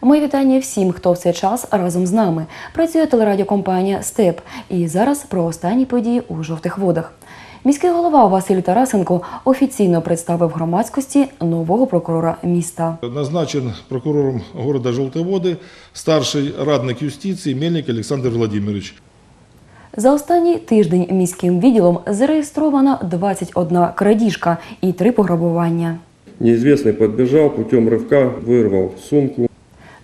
Мої вітання всім, хто в цей час разом з нами. Працює телерадіокомпанія Степ. І зараз про останні події у жовтих водах. Міський голова Василь Тарасенко офіційно представив громадськості нового прокурора міста. Назначен прокурором города Желтые Воды старший радник юстиции Мельник Александр Владимирович. За останній тиждень міським відділом зареєстровано 21 крадіжка і 3 пограбування. Неизвестный подбежал, путем рывка вырвал сумку.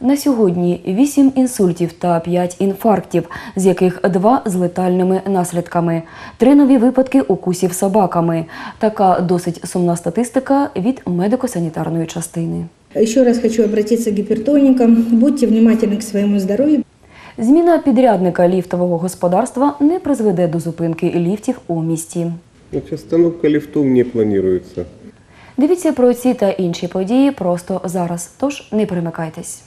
на сьогодні 8 інсультів та 5 інфарктів, з яких 2 з летальними наслідками, 3 нові випадки укусів собаками. Така досить сумна статистика від медико-санітарної частини. Еще раз хочу обратиться к гипертоникам. Будьте внимательны к своему здоровью. Зміна підрядника ліфтового господарства не призведе до зупинки ліфтів у місті. Остановка лифтов не планируется. Дивіться про ці та інші події просто зараз. Тож не перемикайтесь.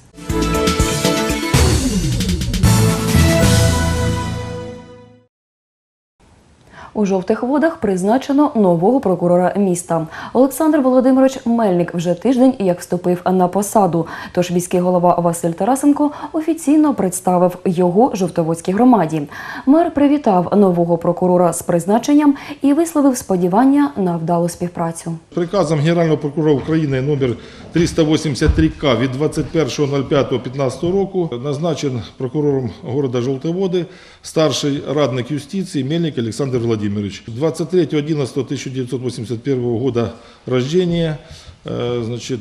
У жовтих водах призначено нового прокурора міста. Олександр Володимирович Мельник вже тиждень як вступив на посаду. Тож міський голова Василь Тарасенко офіційно представив його жовтоводській громаді. Мер привітав нового прокурора з призначенням і висловив сподівання на вдалу співпрацю. Приказом Генерального прокурора України номер 383К від 21.05.15 року назначен прокурором города Желтые Воды старший радник юстиции Мельник Александр Владимирович. 23.11.1981 года рождения, значит,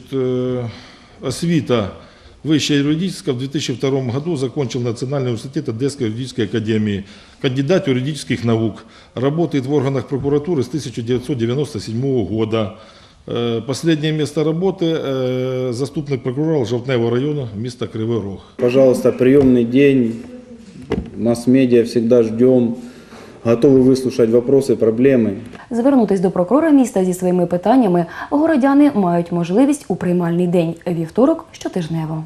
освита Высшая юридическая в 2002 году закончил Национальный университет Одесской юридической академии, кандидат юридических наук, работает в органах прокуратуры с 1997 года. Э, Последнее место работы э, заступник прокурора Желтневого района, место Кривой Рог. Пожалуйста, приемный день. Масс-медиа всегда ждем. Готовы выслушать вопросы, проблемы. Звернутись до прокурора міста зі своїми питаннями городяни мають можливість у приймальний день вівторок щотижнево.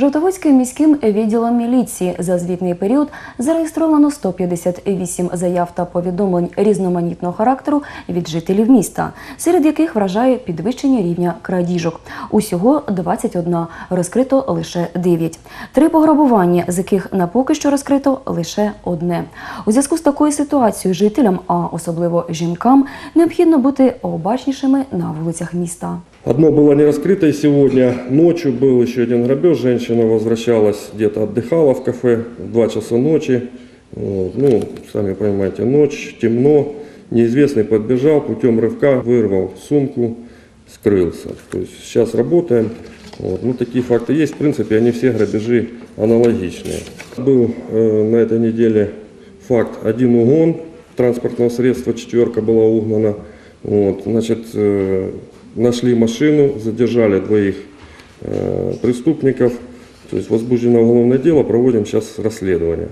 Жовтоводським міським відділом міліції за звітний період зареєстровано 158 заяв та повідомлень різноманітного характеру від жителів міста, серед яких вражає підвищення рівня крадіжок. Усього 21, розкрито лише 9. Три пограбування, з яких на поки що розкрито лише одне. У зв'язку з такою ситуацією жителям, а особливо жінкам, необхідно бути обачнішими на вулицях міста. Одно было не раскрыто и сегодня. Ночью был еще один грабеж. Женщина возвращалась, где-то отдыхала в кафе в 2 часа ночи. Вот. Ну, сами понимаете, ночь, темно. Неизвестный подбежал, путем рывка вырвал сумку, скрылся. То есть сейчас работаем. Вот. Ну, такие факты есть. В принципе, они все грабежи аналогичные. Был э, на этой неделе факт один угон транспортного средства, четверка была угнана. Вот. Значит, э, нашли машину, задержали двоих э, преступников. То есть возбуждено уголовное дело, проводим сейчас расследование.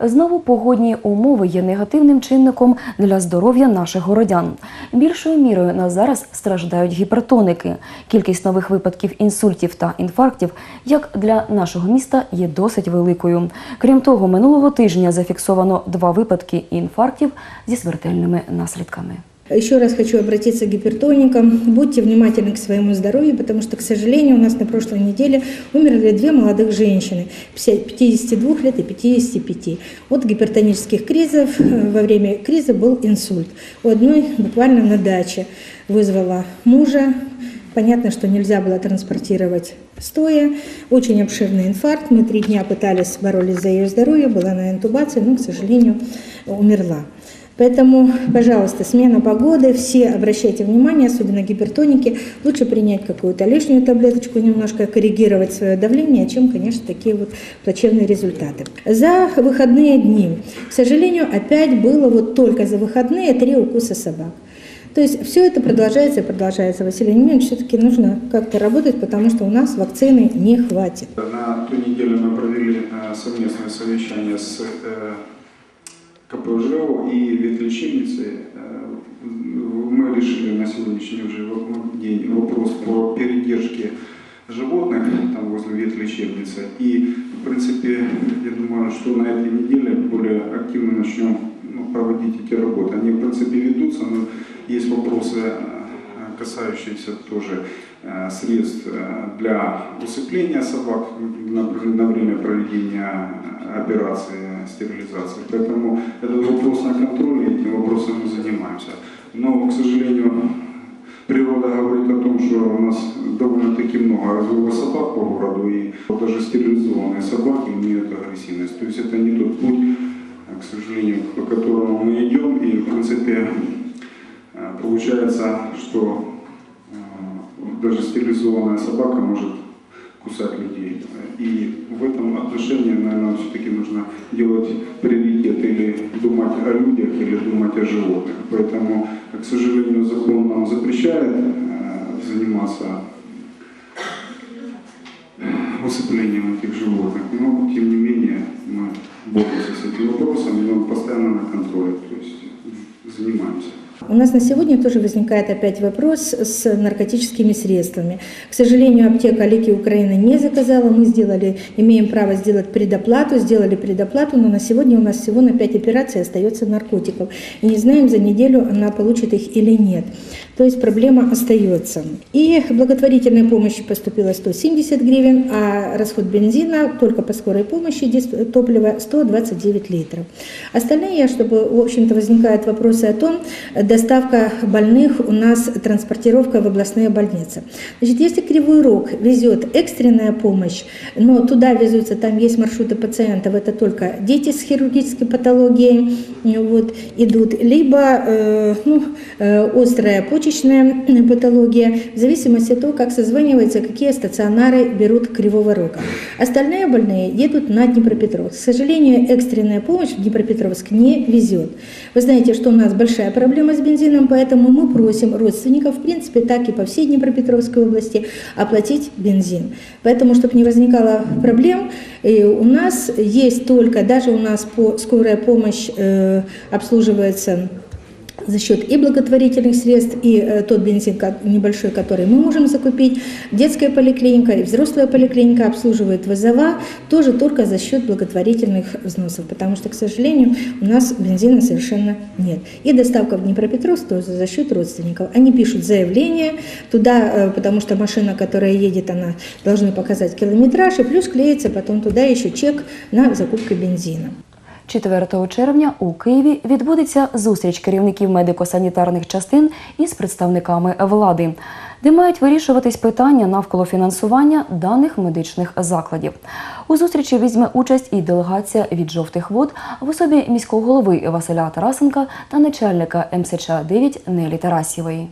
Знову погодні умови є негативним чинником для здоров'я наших городян. Більшою мірою на зараз страждають гіпертоники. Кількість нових випадків інсультів та інфарктів, як для нашого міста, є досить великою. Крім того, минулого тижня зафіксовано два випадки інфарктів зі смертельними наслідками. Еще раз хочу обратиться к гипертоникам. Будьте внимательны к своему здоровью, потому что, к сожалению, у нас на прошлой неделе умерли две молодых женщины, 50 52 лет и 55. От гипертонических кризов э, во время криза был инсульт. У одной буквально на даче вызвала мужа. Понятно, что нельзя было транспортировать стоя. Очень обширный инфаркт. Мы три дня пытались, боролись за ее здоровье, была на интубации, но, к сожалению, умерла. Поэтому, пожалуйста, смена погоды, все обращайте внимание, особенно гипертоники, лучше принять какую-то лишнюю таблеточку, немножко коррегировать свое давление, чем, конечно, такие вот плачевные результаты. За выходные дни, к сожалению, опять было вот только за выходные три укуса собак. То есть все это продолжается и продолжается. Василий Емельянович, все-таки нужно как-то работать, потому что у нас вакцины не хватит. На ту неделю мы провели э, совместное совещание с э, КПЖО и ветлечебницей. Э, Мы решили на сегодняшний уже день вопрос по передержке животных там возле ветлечебницы. И, в принципе, я думаю, что на этой неделе более активно начнем ну, проводить эти работы. Они, в принципе, ведутся, но есть вопросы э, касающиеся тоже средств э, для усыпления собак на, время проведения операции стерилизации. Поэтому этот вопрос на контроле, этим вопросом мы занимаемся. Но, к сожалению, природа говорит о том, что у нас довольно-таки много разлива собак по городу, и даже стерилизованные собаки имеют агрессивность. То есть это не тот путь, к сожалению, по которому мы идем, и в принципе э, получается, что э, даже стерилизованная собака может кусать людей. И в этом отношении, наверное, все-таки нужно делать приоритет или думать о людях, или думать о животных. Поэтому, к сожалению, закон нам запрещает э, заниматься усыплением этих животных, но тем не менее мы боремся с этим вопросом, и он постоянно на контроле, то есть занимаемся. У нас на сегодня тоже возникает опять вопрос с наркотическими средствами. К сожалению, аптека Лики Украины не заказала. Мы сделали, имеем право сделать предоплату, сделали предоплату, но на сегодня у нас всего на 5 операций остается наркотиков. И не знаем, за неделю она получит их или нет. То есть проблема остается. И благотворительной помощи поступило 170 гривен, а расход бензина только по скорой помощи топлива 129 литров. Остальные, чтобы, в общем-то, возникают вопросы о том, доставка больных у нас, транспортировка в областные больницы. Значит, если Кривой Рог везет экстренная помощь, но туда везутся, там есть маршруты пациентов, это только дети с хирургической патологией вот, идут, либо э, ну, э, острая почечная патология, в зависимости от того, как созванивается, какие стационары берут Кривого Рога. Остальные больные едут на Днепропетровск. К сожалению, экстренная помощь в Днепропетровск не везет. Вы знаете, что у нас большая проблема с бензином, поэтому мы просим родственников, в принципе, так и по всей Днепропетровской области, оплатить бензин. Поэтому, чтобы не возникало проблем, у нас есть только, даже у нас по скорая помощь э, обслуживается за счет и благотворительных средств, и э, тот бензин небольшой, который мы можем закупить. Детская поликлиника и взрослая поликлиника обслуживает вызова тоже только за счет благотворительных взносов, потому что, к сожалению, у нас бензина совершенно нет. И доставка в Днепропетровск тоже за счет родственников. Они пишут заявление туда, э, потому что машина, которая едет, она должны показать километраж, и плюс клеится потом туда еще чек на закупку бензина. 4 червня у Києві відбудеться зустріч керівників медико-санітарних частин із представниками влади, де мають вирішуватись питання навколо фінансування даних медичних закладів. У зустрічі візьме участь і делегація від жовтих вод в особі міського голови Василя Тарасенка та начальника МСЧ 9 Нелі Тарасєвої.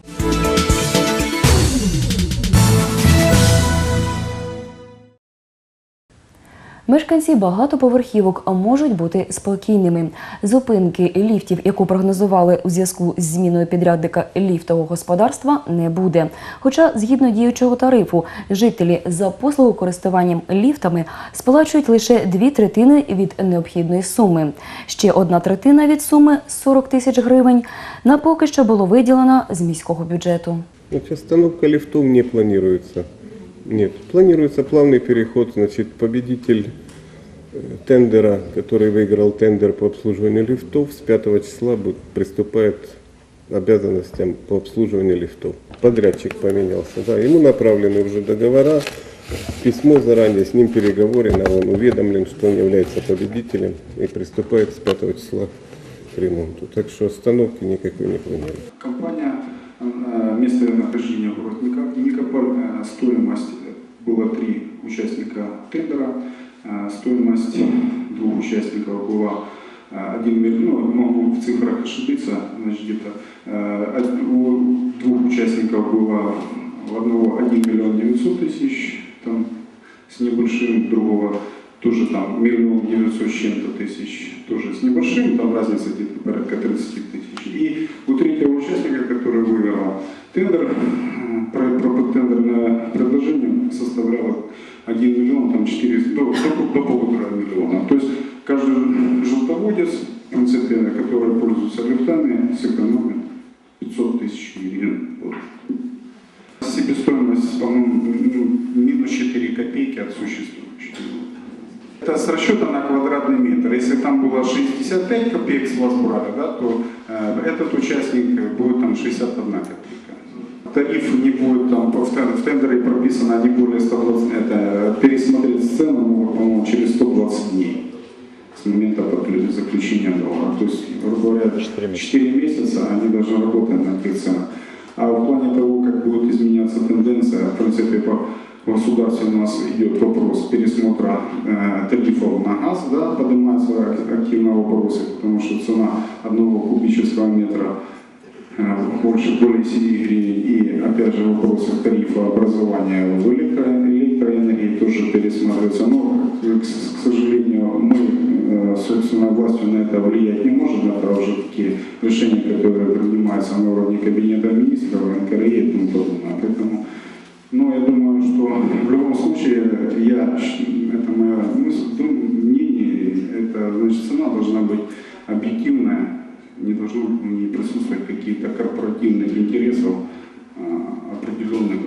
Мешканці багатоповерхівок можуть бути спокійними. Зупинки ліфтів, яку прогнозували у зв'язку з зміною підрядника ліфтового господарства, не буде. Хоча, згідно діючого тарифу, жителі за послугу користуванням ліфтами сплачують лише дві третини від необхідної суми. Ще одна третина від суми 40 тисяч гривень на поки що було виділено з міського бюджету. Остановка лифтов не планируется. Нет, планируется плавный переход. Значит, победитель э, тендера, который выиграл тендер по обслуживанию лифтов, с 5 числа будет, приступает к обязанностям по обслуживанию лифтов. Подрядчик поменялся, да, ему направлены уже договора, письмо заранее, с ним переговорено, он уведомлен, что он является победителем и приступает с 5 числа к ремонту. Так что остановки никакой не планируется. Компания, э, место нахождения город Ника- Никополь, э, стоимость э, было три участника тендера, стоимость двух участников была э, 1 миллион, ну, могу в цифрах ошибиться, значит, где-то у двух участников было у одного 1 миллион 900 тысяч, там, с небольшим, другого тоже там миллион девятьсот с чем-то тысяч, тоже с небольшим, там разница где-то порядка 30 тысяч. И у третьего участника, который выиграл тендер, э, про, про тендерное предложение составляло 1 миллион, там 4, до, до, до полутора миллиона. То есть каждый желтоводец, принципе, который пользуется лифтами, сэкономит 500 тысяч гривен. Вот. Себестоимость, по-моему, ну, минус 4 копейки от существующей. Это с расчета на квадратный метр. Если там было 65 копеек с вас брали, да, то э, этот участник будет там 61 копейка. тариф не будет там, в тен- в тендере прописано не более 120, это пересмотреть цену могут, по-моему, через 120 дней с момента заключения договора. То есть, грубо говоря, 4 месяца они должны работать на этих ценах. А в плане того, как будет изменяться тенденция, в принципе, по государству у нас идет вопрос пересмотра э, тарифов на газ, да, поднимается ак- активно вопросы, потому что цена одного кубического метра э, больше более 7 гривен. И опять же вопросы тарифа образования в электро- электроэнергии тоже пересматриваются. Но, к сожалению, мы, э, собственно, властью на это влиять не можем. Это уже такие решения, которые принимаются на уровне кабинета министров, НКРЕ и тому подобное. Поэтому ну, я думаю, что в любом случае, я, это мое мысль, мнение, это, значит, цена должна быть объективная, не должно не присутствовать каких-то корпоративных интересов а, определенных.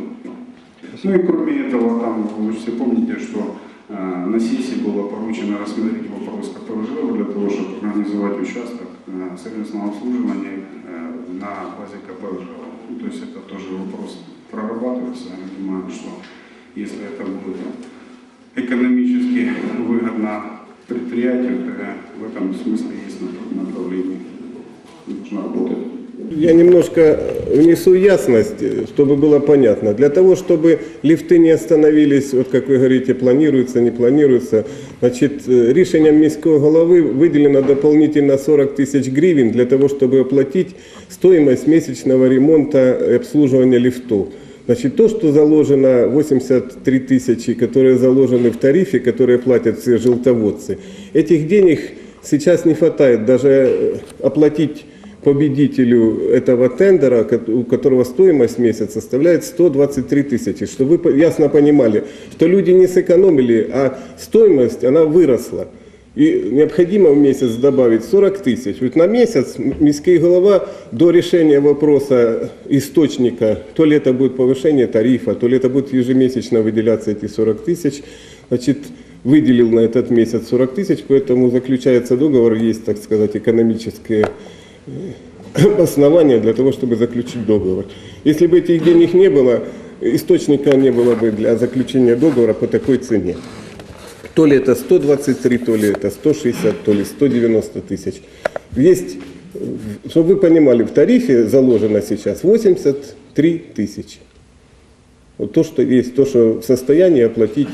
Ну и кроме этого, там, вы все помните, что а, на сессии было поручено рассмотреть вопрос КПЖ для того, чтобы организовать участок а, сервисного обслуживания э, на базе КПЖ. Ну, то есть это тоже вопрос прорабатывается. Я понимаю, что если это будет экономически выгодно предприятию, то в этом смысле есть направление. Нужно работать. Я немножко внесу ясность, чтобы было понятно. Для того, чтобы лифты не остановились, вот как вы говорите, планируется, не планируется, значит, э, рішенням міського голови выделено дополнительно 40 тысяч гривен для того, чтобы оплатить стоимость месячного ремонта и обслуживания лифтов. Значит, то, что заложено, 83 тысячи, которые заложены в тарифе, которые платят все желтоводцы, этих денег сейчас не хватает даже э, оплатить победителю этого тендера, у которого стоимость месяц составляет 123 тысячи. Чтобы вы ясно понимали, что люди не сэкономили, а стоимость, она выросла. И необходимо в месяц добавить 40 тысяч. Вот на месяц міський голова до решения вопроса источника, то ли это будет повышение тарифа, то ли это будет ежемесячно выделяться эти 40 тысяч, значит, выделил на этот месяц 40 тысяч, поэтому заключается договор, есть, так сказать, экономические основания для того, чтобы заключить договор. Если бы этих денег не было, источника не было бы для заключения договора по такой цене. То ли это 123, то ли это 160, то ли 190 тысяч. Есть, э, чтобы вы понимали, в тарифе заложено сейчас 83 тысячи. Вот то, что есть, то, что в состоянии оплатить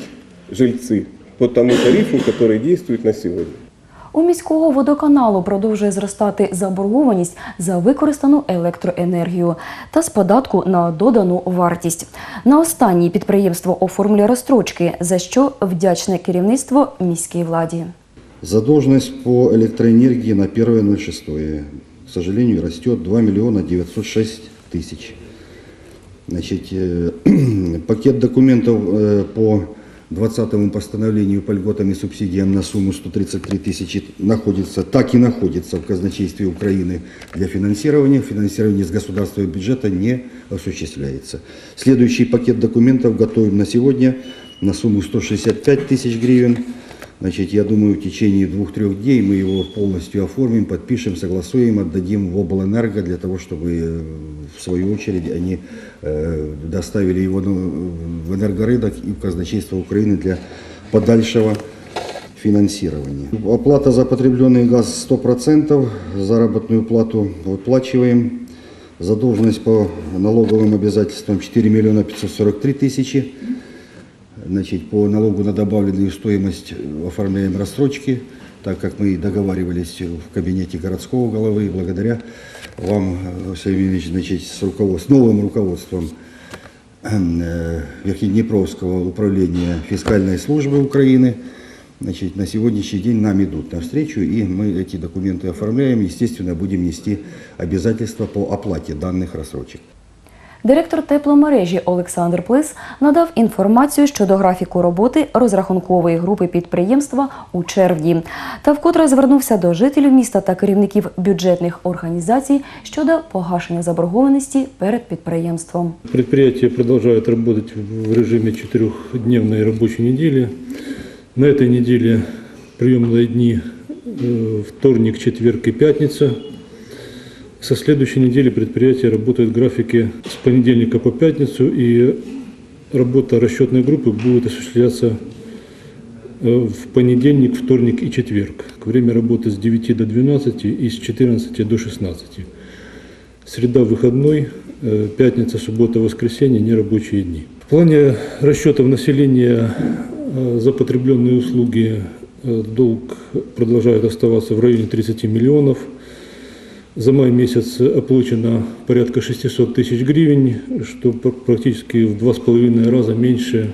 жильцы по тому тарифу, который действует на сегодня. У міського водоканалу продовжує зростати заборгованість за використану електроенергію та з податку на додану вартість. На останній підприємство оформлює розстрочки, за що вдячне керівництво міській владі. Задолженность по электроэнергии на 1.06, к сожалению, растет 2 миллиона 906 тысяч. Значит, э, пакет документов э, по 20 постановлению по льготам и субсидиям на сумму 133 тысячи находится, так и находится в казначействе Украины для финансирования. Финансирование с государственного бюджета не осуществляется. Следующий пакет документов готовим на сегодня на сумму 165 тысяч гривен. Значит, я думаю, в течение двух-трех дней мы его полностью оформим, подпишем, согласуем, отдадим в облэнерго для того, чтобы э, в свою очередь они э, доставили его в энергорынок и в казначейство Украины для подальшего финансирования. Оплата за потребленный газ 100%, заработную плату выплачиваем. Задолженность по налоговым обязательствам 4 миллиона 543 тысячи. Значит, по налогу на добавленную стоимость оформляем рассрочки, так как мы договаривались в кабинете городского головы. И благодаря вам, Василий Ильич, значит, с, руководством, с новым руководством э, Верхнеднепровского управления фискальной службы Украины, значит, на сегодняшний день нам идут навстречу, и мы эти документы оформляем. Естественно, будем нести обязательства по оплате данных рассрочек. Директор тепломережі Олександр Плис надав інформацію щодо графіку роботи розрахункової групи підприємства у червні та вкотре звернувся до жителів міста та керівників бюджетних організацій щодо погашення заборгованості перед підприємством. Предприятие продолжает работать в режиме четырехдневной рабочей недели. На этой неделе приемные дни э, вторник, четверг и пятница. Со следующей недели предприятие работает в графике с понедельника по пятницу, и работа расчетной группы будет осуществляться э, в понедельник, вторник и четверг. Время работы с 9 до 12 и с 14 до 16. Среда выходной, э, пятница, суббота, воскресенье – нерабочие дни. В плане расчетов населения э, за потребленные услуги долг продолжает оставаться в районе 30 миллионов. За май месяц оплачено порядка 600 тысяч гривен, что пр- практически в два с половиной раза меньше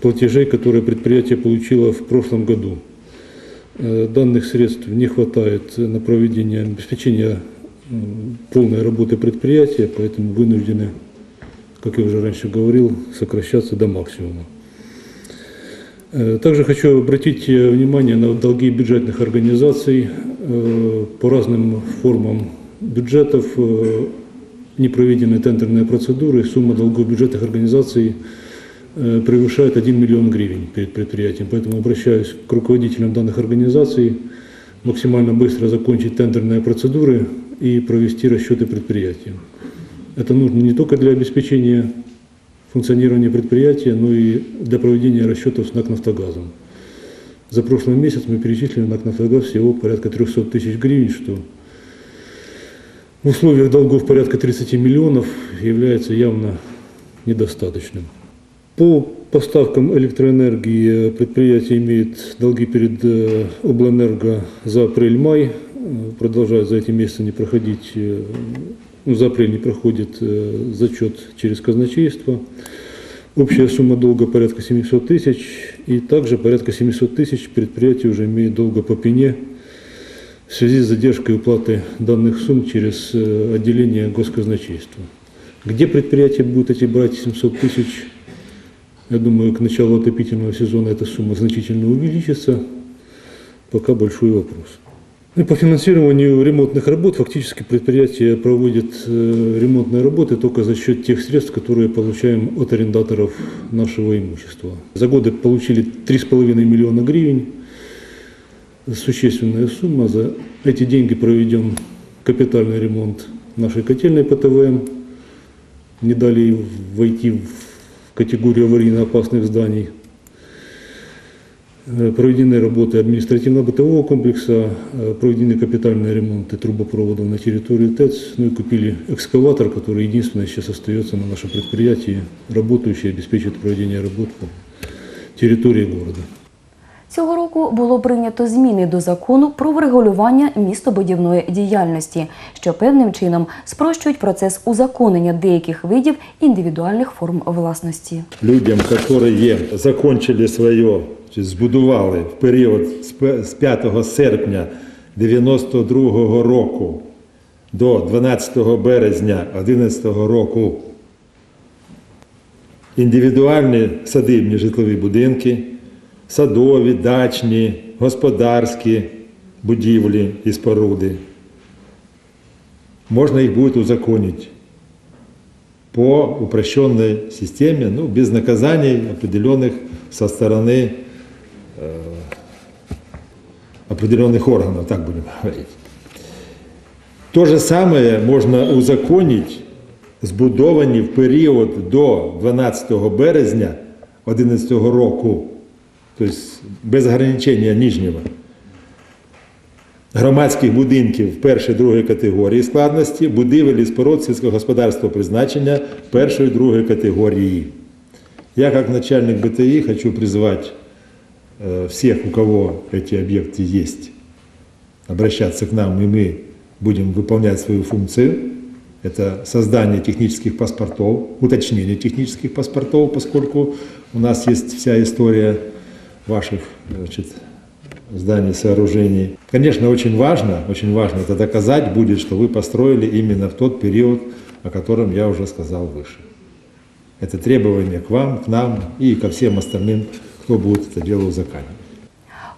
платежей, которые предприятие получило в прошлом году. Э, Данных средств не хватает на проведение обеспечения полной работы предприятия, поэтому вынуждены, как я уже раньше говорил, сокращаться до максимума. Э, Также хочу обратить э, внимание на долги бюджетных организаций э, по разным формам бюджетов. Не проведены тендерные процедуры, сумма долгов бюджетных организаций превышает 1 миллион гривен перед предприятием. Поэтому обращаюсь к руководителям данных организаций максимально быстро закончить тендерные процедуры и провести расчеты предприятия. Это нужно не только для обеспечения функционирования предприятия, но и для проведения расчетов с НАК «Нафтогазом». За прошлый месяц мы перечислили в НАК «Нафтогаз» всего порядка 300 тысяч гривен, что в условиях долгов порядка 30 миллионов является явно недостаточным. По поставкам электроэнергии предприятие имеет долги перед э, Облэнерго за апрель-май. Э, Продолжает за эти месяцы не проходить, э, ну, за апрель не проходит э, зачет через казначейство. Общая сумма долга порядка 700 тысяч. И также порядка 700 тысяч предприятие уже имеет долга по пене в связи с задержкой уплаты данных сумм через э, отделение госказначейства. Где предприятие будет эти брать 700 тысяч? Я думаю, к началу отопительного сезона эта сумма значительно увеличится. Пока большой вопрос. Ну И по финансированию ремонтных работ фактически предприятие проводит э, ремонтные работы только за счет тех средств, которые получаем от арендаторов нашего имущества. За годы получили 3,5 миллиона гривен. Существенная сумма. За эти деньги проведен капитальный ремонт нашей котельной ПТВ. Не дали войти в категорию аварийно опасных зданий. Э, Проведены работы административно-бытового комплекса, э, проведены капитальные ремонты трубопроводов на территории ТЭЦ, ну и купили экскаватор, который единственное сейчас остается на нашем предприятии, работающий, обеспечит проведение работ по территории города. Цього року було прийнято зміни до закону про врегулювання містобудівної діяльності, що певним чином спрощують процес узаконення деяких видів індивідуальних форм власності. людям, які закончили своє, чи збудували в період з пе- з 5 серпня 92 року до 12 березня 11 року індивідуальні садибні житлові будинки, садові, дачні, господарські будівлі і споруди. Можна їх буде узаконити по упрощенной системе, ну, без наказаний определенных со стороны э, определенных органов, так будем говорить. То же самое можно узаконить збудовані в період до 12 березня 2011 року, тобто без ограничення нижнього, громадських будинків першої другої категорії складності, будівель і споруд сільськогосподарського призначення першої другої категорії. Я, как начальник БТИ, хочу призвать э, всех, у кого эти объекты есть, обращаться к нам, и мы будем выполнять свою функцию. Это создание технических паспортов, уточнение технических паспортов, поскольку у нас есть вся история ваших значит, зданий, сооружений. Конечно, очень важно, очень важно это доказать будет, что вы построили именно в тот период, о котором я уже сказал выше. Это требование к вам, к нам и ко всем остальным, кто будет это дело узаконить.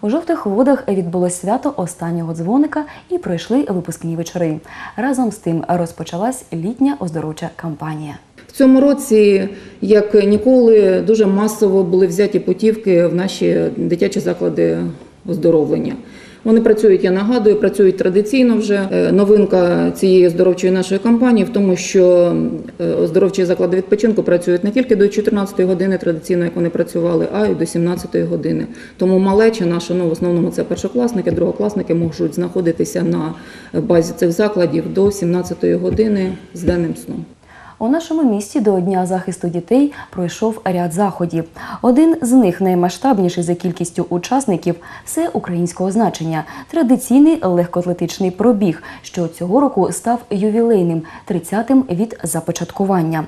У жовтих водах відбулось свято останнього дзвоника і пройшли випускні вечори. Разом з тим розпочалась літня оздоровча кампанія. В цьому році, як ніколи, дуже масово були взяті путівки в наші дитячі заклади оздоровлення. Вони працюють, я нагадую, працюють традиційно вже. Е, Новинка цієї оздоровчої нашої кампанії в тому, що е, оздоровчі заклади відпочинку працюють не тільки до 14 години традиційно, як вони працювали, а й до 17 години. Тому малеча наша, ну в основному це першокласники, другокласники можуть знаходитися на базі цих закладів до 17 години з денним сном. У нашому місті до Дня захисту дітей пройшов ряд заходів. Один з них наймасштабніший за кількістю учасників це українського значення. Традиційний легкоатлетичний пробіг, що цього року став ювілейним 30-тим від започаткування.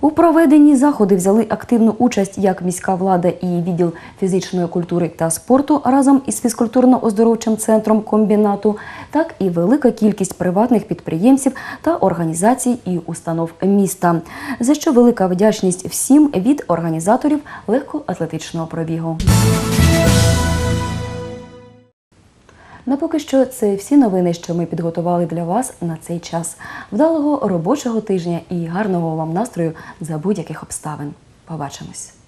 У проведенні заходи взяли активну участь як міська влада і відділ фізичної культури та спорту разом із фізкультурно-оздоровчим центром комбінату, так і велика кількість приватних підприємців та організацій і установ міста. За що велика вдячність всім від організаторів легкоатлетичного пробігу. На поки що це всі новини, що ми підготували для вас на цей час. Вдалого робочого тижня і гарного вам настрою за будь-яких обставин. Побачимось.